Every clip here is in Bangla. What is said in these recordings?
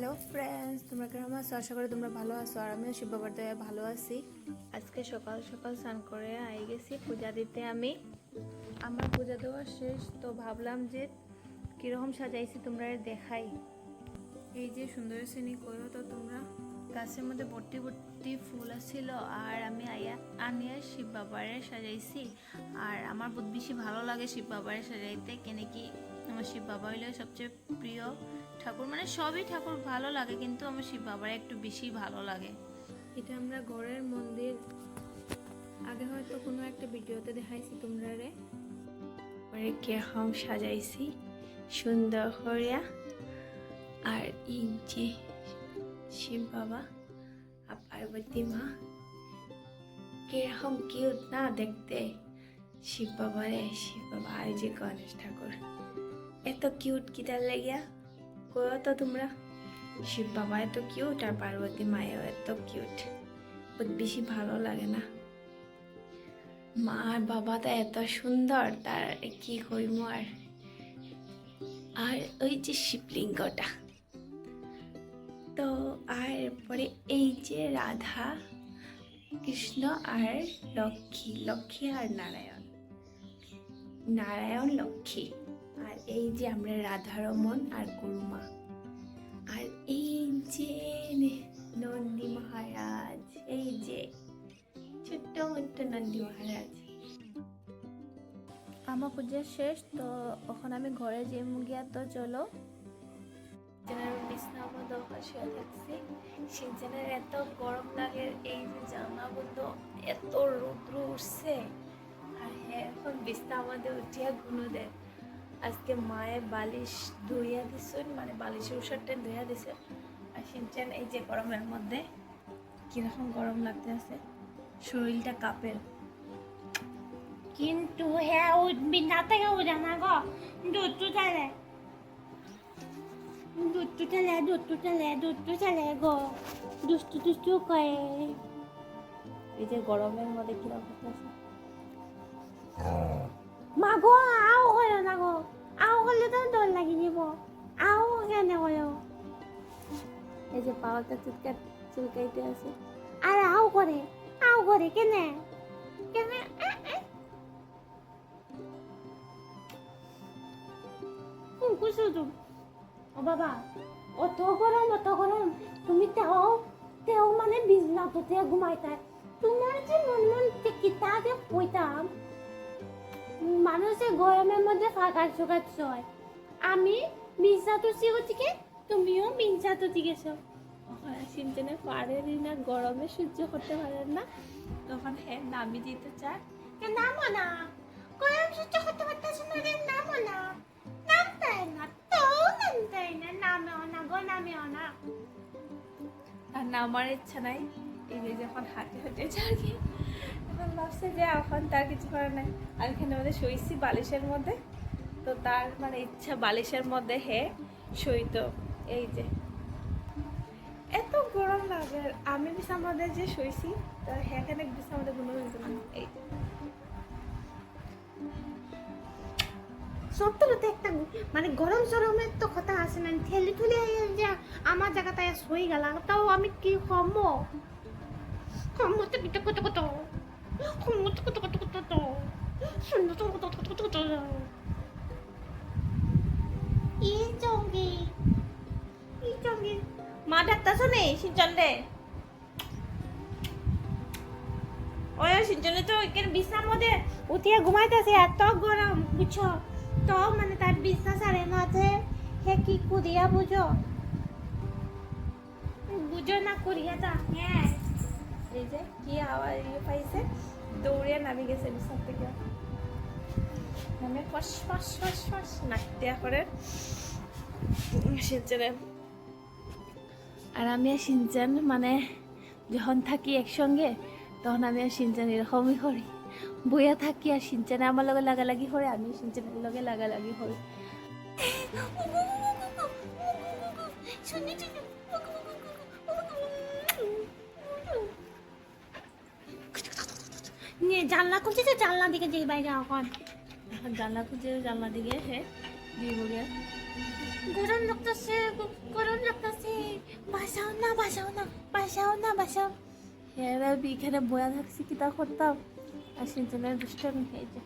হ্যালো ফ্রেন্ডস তোমরা কেমন আছো? আশা করি তোমরা ভালো আছো, আর আমিও শিব বাবার দয়া ভালো আছি। আজকে সকাল সকাল স্নান করে আই গেছি পূজা দিতে আমি। আমার পূজা দেওয়া শেষ, তো ভাবলাম যে কীরকম সাজাইছি তোমরা দেখাই। এই যে সুন্দর শ্রেণি করো তো তোমরা। গাছের মধ্যে ভর্তি ভর্তি ফুল আছিল, আর আমি আয়া, আনিয়া শিব বাবারে সাজাইছি। আর আমার বহুত বেশি ভালো লাগে শিব বাবারে সাজাইতে, কেন কি আমার শিব বাবা হইলে সবচেয়ে প্রিয়। ঠাকুর মানে সবই ঠাকুর ভালো লাগে, কিন্তু আমার শিব বাবার একটু বেশি ভালো লাগে। এটা আমরা ঘরের মন্দির, আগে হয়তো কোনো একটা ভিডিওতে দেখাইছি তোমরা রে। পরে কীরকম সাজাইছি, সুন্দর করিয়া আর এই যে শিব বাবা আর পার্বতী মা, কীরকম কিউট না দেখতে? শিব বাবা রে শিব বাবা আর যে গণেশ ঠাকুর, এত কিউট কিটার লাগিয়া? কয়ো তো তোমরা? শিব বাবা এত কিউট আর পার্বতী মায়েও এত কিউট বহুত বেশি ভালো লাগে না। মা আর বাবাটা এত সুন্দর, তার কি কইম আর? আর ওই যে শিবলিঙ্গটা। তো আর পরে এই যে রাধা, কৃষ্ণ আর লক্ষ্মী লক্ষ্মী আর নারায়ণ। নারায়ণ, লক্ষ্মী। আর এই যে আমরা রাধারমন আর গুরুমা। আর এই যে নন্দী মহারাজ এই যে ছোট্ট মোট্ট নন্দী মহারাজ। আমার পূজা শেষ তো এখন আমি ঘরে যে গিয়া তো চলো। সিজনের বিছনা বন্ধ শুয়ে থাকছি সিজনের এত গরম লাগে এই যে জামা বন্ধ এত রৌদ্র উঠছে। আর হ্যাঁ এখন বিছনা আমাদের উঠিয়া গুনো দেয়। আজকে মায়ের বালিশ ধুইয়া দিছেন মানে বালিশের উষারটা ধুইয়া দিছে। আর সিনচান এই যে গরমের মধ্যে কীরকম গরম লাগতে আছে শরীরটা কাঁপের কিন্তু হ্যাঁ উঠবি না থেকে উঠে না গো দুধ চলে দুধ চলে দুধ চলে দুধ চলে গো দুষ্টু দুষ্টু করে। এই যে গরমের মধ্যে কীরকম লাগতেছে? মা গো আও হয় না গো। পাওয়াটা চুলকা চুলকাইতে আছে। আর আও করে আও করে কেনে? কেনে? কুসু তুমি ও বাবা অত গরম অত গরম। তুমি তেও তেও মানে ঘুমাইতা। তোমার যে মন মন কিতা যে কইতাম। মানুষে গরমের মধ্যে ফাঁকার চোখার চয় আমি বিছনাতে চিগো থেকে তুমিও বিছনাতে গেছো। সিনচানে পারেনি না গরমে সহ্য করতে পারেন না। তখন হ্যাঁ নামি দিতে চায়। নামো না? গরম সহ্য করতে পারতেছ না রে নামো না? নামতাই না তো নামতাই না নামেও না গো নামেও না। আর নামার ইচ্ছা নাই এই যে যখন হাঁটে হাঁটে যাকে এখন ভাবছে যে এখন তার কিছু করার নাই। আর এখানে আমাদের শুয়েছি বালিশের মধ্যে তো তার মানে ইচ্ছা বালিশের মধ্যে হে শুইত এই যে। আমি বিছ আমাদের যে শুয়েছি তো না এই। একটা মানে গরম সরমের তো কথা আছে না, ঠেলি ঠুলি যে আমার জায়গাতে শুই গেল, তাও আমি কি কমো কমো তো কিটা কত কত কমো তো কত কত ডাক্তার নেই ওই সিঞ্চনে তো এখানে বিছনার মধ্যে উঠিয়ে ঘুমাইতেছে, এত গরম, বুঝছ? তো মানে তার বিশ্বাস আরে না যে হে কি করিয়া বুঝো? বুঝো না করিয়া হ্যাঁ। এই যে, কি আওয়াজ ইয়ে পাইছে? দৌড়ে নামি গেছে বিছার থেকে। নামে ফস ফস ফস ফস নাক দেয়া করে সিনচানে আর আমি আর সিনচান মানে যখন থাকি একসঙ্গে তখন আমি আর সিনচান এরকমই করি বইয়া থাকি আর সিনচানে আমার লগে লাগালাগি করে আমি সিনচানের লগে লাগালাগি করি জানলা খুলছে জানলা দিকে যে বাইরে এখন এখন জানলা খুঁজে জানলা দিকে হে দিয়ে বলে গরম লাগতেছে গরম লাগতেছে। বাসাও না বাসাও না বাসাও না বাসাও। হ্যাঁ আমি এখানে বয়া থাকছি কি তা করতাম? আর সেজন্য দুষ্টামি এই যে।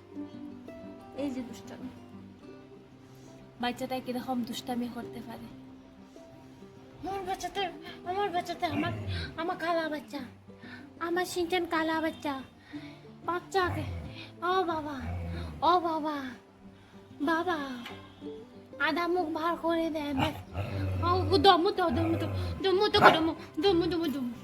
এই যে দুষ্টামি। বাচ্চাটা কীরকম দুষ্টামি করতে পারে? আমার বাচ্চাতে আমার বাচ্চাতে আমার আমার কালা বাচ্চা। আমার সিনচান কালা বাচ্চা। বাচ্চাকে ও বাবা ও বাবা বাবা। আধা মুখ ভার করে দেয় দমু তো দমু তো দমু তো দমু দমু দমু দমু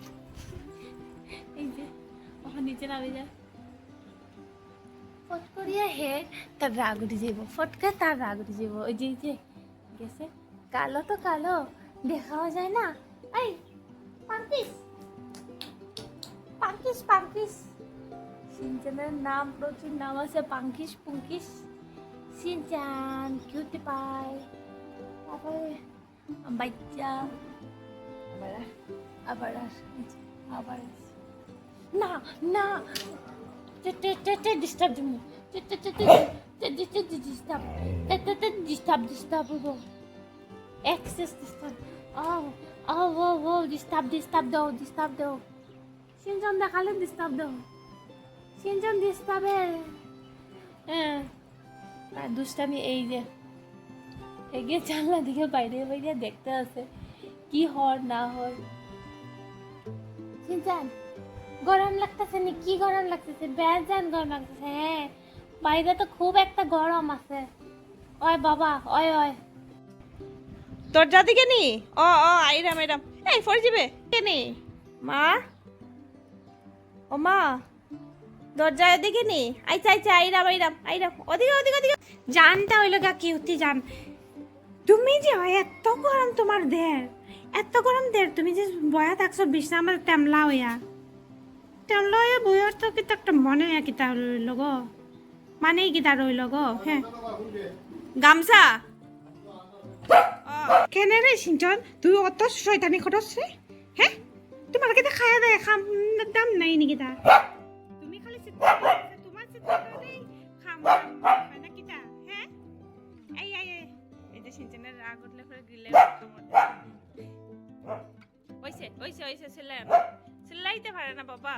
তার রাগ উঠে ওই যে কালো তো কালো, দেখাও যায় না। নাম, প্রচুর নাম আছে পাঙ্কিস পুঙ্কিস Shinjan, cutie pie. তারপরে বাচ্চা আবার আবার আবার না না ডিস্টার্ব দিব ডিস্টার্ব ডিস্টার্ব ডিস্টার্ব হব এক্সেস ডিস্টার্ব ও ও ও ও ডিস্টার্ব ডিস্টার্ব দাও ডিস্টার্ব দাও সিনজন দেখালে ডিস্টার্ব দাও সিনজন ডিস্টার্বের হ্যাঁ আর দুষ্টামি এই যে এগিয়ে জানলা দিকে বাইরে বাইরে দেখতে আছে কি হর না হর সিনচান গরম লাগতেছে নি? কি গরম লাগতেছে? বেজান গরম লাগতেছে হ্যাঁ। বাইরে তো খুব একটা গরম আছে। ওই বাবা ওই ওই। দরজা দিকে নি? অ অ আইরাম আইরাম। এই ফর যাবে কে নি? মা? ও মা? দরজা এদিকে নি। আইচা আইচা আইরাম আইরাম আইরাম ওদিকে ওদিকে ওদিকে। জানটা হইল গা কি হতে জান। তুমি যে এত গরম তোমার দেহ এত গরম দেহ তুমি যে বয়া থাকছো বিছনা মধ্যে টেমলা হইয়া। টেমলা হইয়া বইয়ার তো কিতা একটা মনে কিতা রইল গো। মানে কিতা রইল গো হ্যাঁ। গামছা। কেনে রে সিঞ্চন? তুই অত শয়তানি খরচ রে হ্যাঁ? তোমার কেটে খায়া দেয় খাম, দাম নাই নাকি তা পারে না বাবা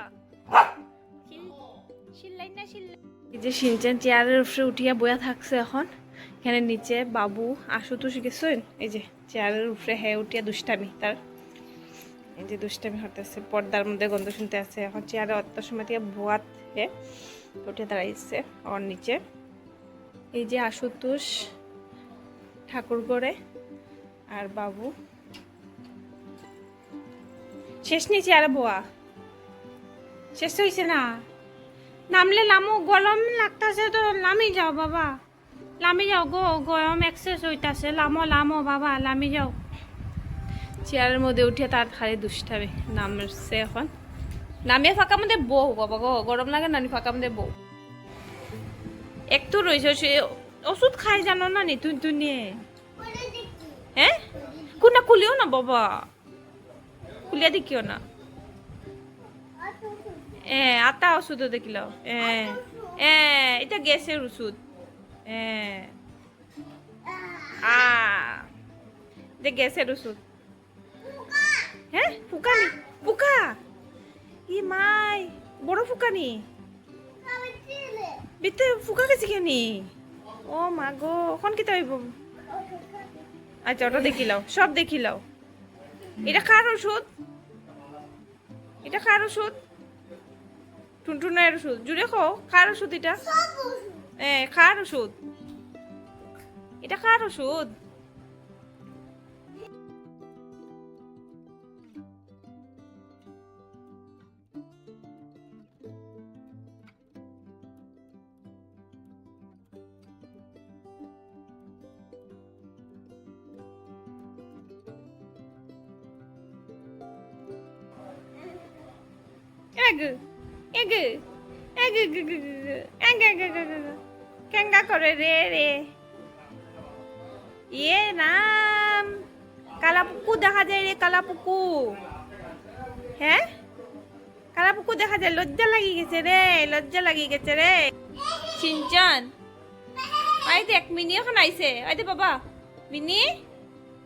এই যে সিনচান চেয়ারের উপরে উঠিয়া বয়া থাকছে এখন। এখানে নিচে বাবু, আশুতোষ গেছেন। এই যে চেয়ারের উপরে হ্যাঁ উঠিয়া দুষ্টামি, তার এই যে দুষ্টামি হতেছে, পর্দার মধ্যে গন্ধ শুনতে আছে। এখন চেয়ারে অত সময় হে উঠে দাঁড়াইছে, ওর নিচে। এই যে আশুতোষ ঠাকুর করে আর বাবু। শেষ নিচে চেয়ারে বোয়া শেষ হয়েছে না। নামলে নামো গরম লাগতাছে তো, লামি যাও বাবা। লামি যাও গো, গরম এক্সেস হইতাছে। লামো লামো বাবা, লামি যাও। চেয়ারের মধ্যে উঠে তার খালি দুষ্টাবে নামছে এখন। নামিয়ে ফাঁকা মধ্যে বউ বাবা গো গরম লাগে নানি ফাঁকা মধ্যে বউ। একটু রয়েছে ওষুধ খাই জানো না নি? তুই তুই নিয়ে। হ্যাঁ কোনটা খুলিও না, বাবা। খুলিয়া দেখিও না। এ, আতা ওষুধও দেখিল এ এ, এটা গ্যাসের ওষুধ। এ, আ গ্যাসের ওষুধ। হ্যাঁ ফুকানি ফুকা। ই মাই বড় ফুকানি। বিতে ফুকা গেছি কেনি? ও মা গো এখন কি হইব? আচ্ছা ওটা দেখিলাও সব দেখিলাও এটা কার ওষুধ? এটা কার ওষুধ? টুনটুনের ওষুধ। জুড়ে খো কার ওষুধ এটা? এ কার ওষুধ? এটা কার ওষুধ? এগু এগু এগু গু কেঙ্গা করে রে রে ইয়ে নাম কালাপুকু দেখা যায় রে কালাপুকু হ্যাঁ কালাপুকু দেখা যায় লজ্জা লাগি গেছে রে লজ্জা লাগি গেছে রে সিঞ্চন আই দেখ মিনি এখন আইছে আই দে বাবা মিনি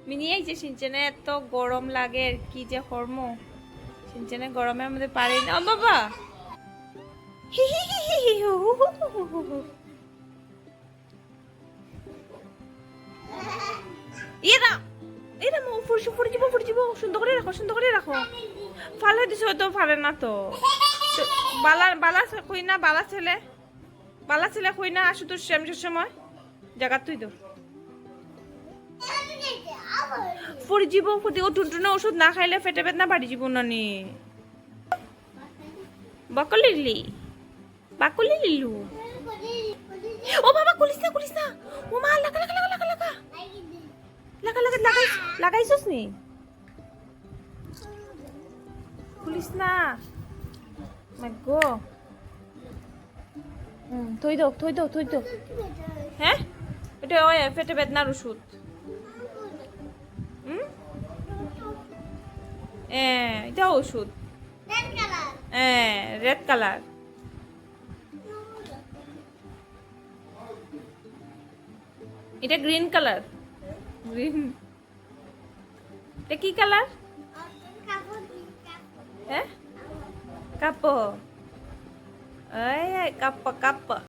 মিনি আইছে সিঞ্চনে এত গরম লাগে কি যে হরমো সিনচেনে গরমের মধ্যে পারে না। বাবা। এরা এরা মো ফুরছি ফুরছি ফুরছি সুন্দর করে রাখো সুন্দর করে রাখো ফালে দিছো তো, ফালে না তো। বালা বালা কই বালা ছেলে বালা ছেলে কই না আসু তোর সময় জায়গা তুই তো ফুরি জীব ফুটি ও টুনটুনে ওষুধ না খাইলে ফেটে বেদনা, বাড়ি জীব নানি বাকলি লিলি? বাকলি লিলু ও বাবা, কুলিস না কুলিস না। ও মা, লাগা লাগা লাগা লাগা লাগা। লাগা লাগা লাগাই লাগাইছস নি? খুলিস না। গো হুম থই দাও থই দাও থই দাও হ্যাঁ? এটা ওই পেটে বেদনার ওষুধ। এ এটা ওষুধ। হ্যাঁ রেড কালার এটা গ্রিন কালার গ্রিন এটা কি কালার হ্যাঁ? কাপ এই কাপ কাপ